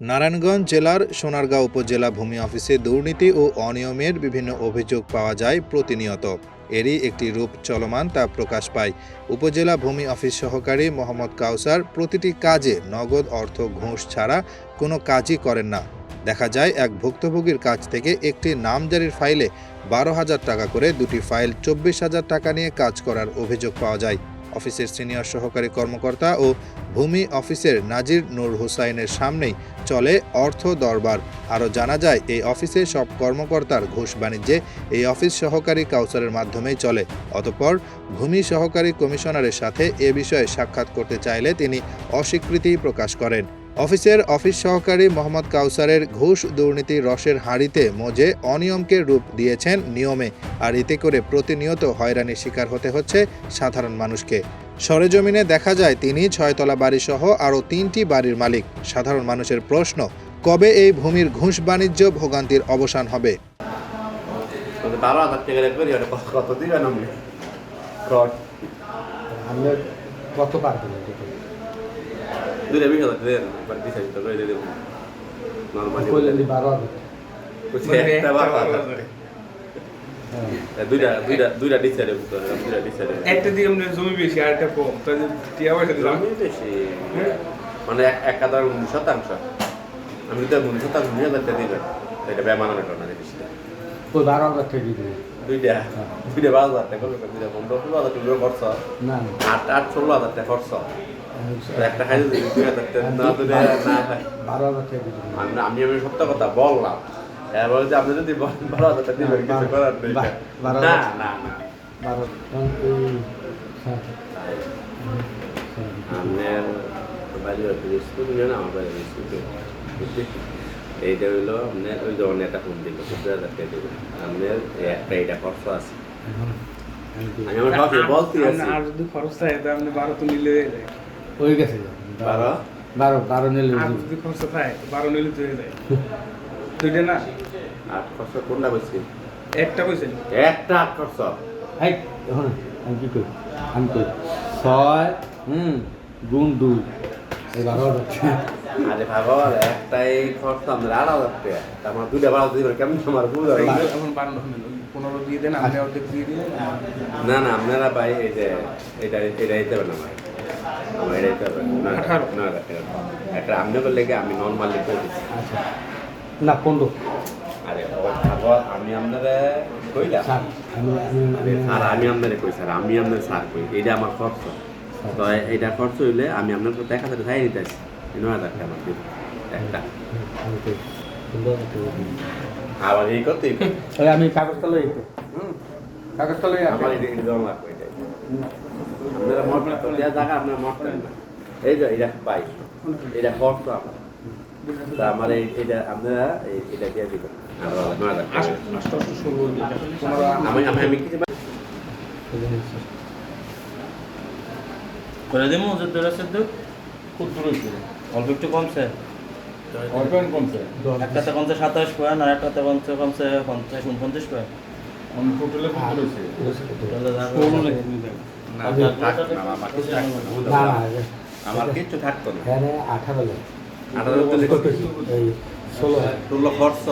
নারায়ণগঞ্জ জেলার সোনারগাঁও উপজেলা ভূমি অফিসে দুর্নীতি ও অনিয়মের বিভিন্ন অভিযোগ পাওয়া যায় প্রতিনিয়ত। এরই একটি রূপ চলমান তা প্রকাশ পায়। উপজেলা ভূমি অফিস সহকারী মোহাম্মদ কাউসার, প্রতিটি কাজে নগদ অর্থ ঘুষ ছাড়া কোনো কাজই করেন না। দেখা যায় এক ভুক্তভোগীর কাছ থেকে একটি নামজারির ফাইলে বারো হাজার টাকা করে দুটি ফাইল চব্বিশ হাজার টাকা নিয়ে কাজ করার অভিযোগ পাওয়া যায়। অফিসের সিনিয়র সহকারী কর্মকর্তা ও ভূমি অফিসের নাজির নূর হুসাইনের সামনেই চলে অর্থ দরবার। আরও জানা যায়, এই অফিসে সব কর্মকর্তার ঘুষ বাণিজ্যে এই অফিস সহকারী কাউসারের মাধ্যমেই চলে। অতঃপর ভূমি সহকারী কমিশনারের সাথে এ বিষয়ে সাক্ষাৎ করতে চাইলে তিনি অস্বীকৃতি প্রকাশ করেন। অফিসের অফিস সহকারী মোহাম্মদ কাউসারের ঘুষ দুর্নীতি রসের হাঁড়িতে মজে অনিয়মকে রূপ দিয়েছেন নিয়মে আর এতে করে প্রতিনিয়ত হয়রানির শিকার হতে হচ্ছে সাধারণ মানুষকে। সরেজমিনে দেখা যায় তিনি ছয়তলা বাড়িসহ আরও তিনটি বাড়ির মালিক। সাধারণ মানুষের প্রশ্ন কবে এই ভূমির ঘুষ বাণিজ্য ভোগান্তির অবসান হবে? কত- কত দিবেন আপনি কট আমরা কত পার করব দুইটা বিশ হাজার দেন এবার বিশ হাজার। টাকা দিয়ে দেবো। নর্মালি করলেন বারো হাজার। একটা বারো হাজার। হ্যাঁ। দুইটা দুইটা দুইটা ডিসাইডে দুইটা ডিসাইডে। একটা দিয়ে আমরা জমি বেশি আর একটা কম। তাই টিয়া পয়সা দিলাম। বেশি? মানে এক- হাজার শতাংশ আমি তো শতাংশ টাকা দিবেন এটা বেমানানো একটা জিনিসটা ওই বারো হাজার টাকা দিয়ে দেবে। দুইটা? দুইটা বারো হাজার টাকা করবে দুইটা পনেরো ষোলো হাজার টাকা খরচ না আট আট ষোলো হাজার টাকা খরচ তো একটা খাই দুই হাজার টাকা না দিলে না। বারো হাজার টাকা আমি আমি সত্য কথা বললাম। এবার যে আপনি যদি বারো হাজার টাকা দিবেন কিছু করার নেই। না না না। বারো কারণ এই আপনার বাড়ি স্কুল না আমার স্কুল। এইটা হইল আপনার ওই যখন ফোন দিল সত্তর হাজার টাকা দেবেন আপনার একটা এইটা খরচ আছে আমি আমার সব বলতে আছি আর যদি খরচ থাকে তো আপনি বারো তো নিলে হয়ে গেছে বারো বারো বারো নিলে আর যদি খরচ থাকে বারো নিলে তো হয়ে যায় দুইটা না আট খরচ কোনটা বলছি একটা একটা আট খরচ এই এখন আমি কি করি আমি করি ছয় হুম গুণ দুই এই বারো আরে ভাবো একটাই খরচ আমাদের হাজার টাকা দিবেন কেমন আমার বুঝা এখন বারো পনেরো দিয়ে দেন আপনি অর্ধেক দিয়ে দিয়ে না না আপনারা ভাই এই যে এটা এটা দিতে হবে না ভাই। আমার এটা দিতে হবে না একটা আপনি কি আমি নর্মালি করে দিচ্ছি? আচ্ছা। না পনেরো। আরে আমি আপনারা কইলাম। স্যার আমি আমি আরে স্যার আমি আপনারে কই স্যার আমি আপনার স্যার কই এটা আমার খরচ। তো এটা খরচ হইলে আমি আপনার এক হাজার খাই দিতে আসি। নয় হাজার টাকা একটা আমি করি পনেরো হাজার টাকা দিই। আবার এই করতেই আমি কাগজটা লই একটু কাগজটা লই আমার এটা এটা দেওয়া লাগবে এটা আপনারা মত দেওয়া জায়গা আপনারা মত না। এই যে এটা পাই এটা আমার। তা আমার আপনারা দিয়ে দিবেন। আমি আমি কিছু করে দেবো ওদের দৌড়া সেদ্ধ খুব দূর হয়েছে অল্প একটু কমছে? অল্পেন কমছে। একটাতে কমছে সাতাশ পয়েন্ট আর একটাতে কমছে কমছে পঞ্চাশ উনপঞ্চাশ পয়েন্ট টোটালে কত রয়েছে তাহলে ষোলো লেখা দেন না থাক না আমার কিচ্ছু থাকতো না। আঠারো আঠারো ষোলো খরচ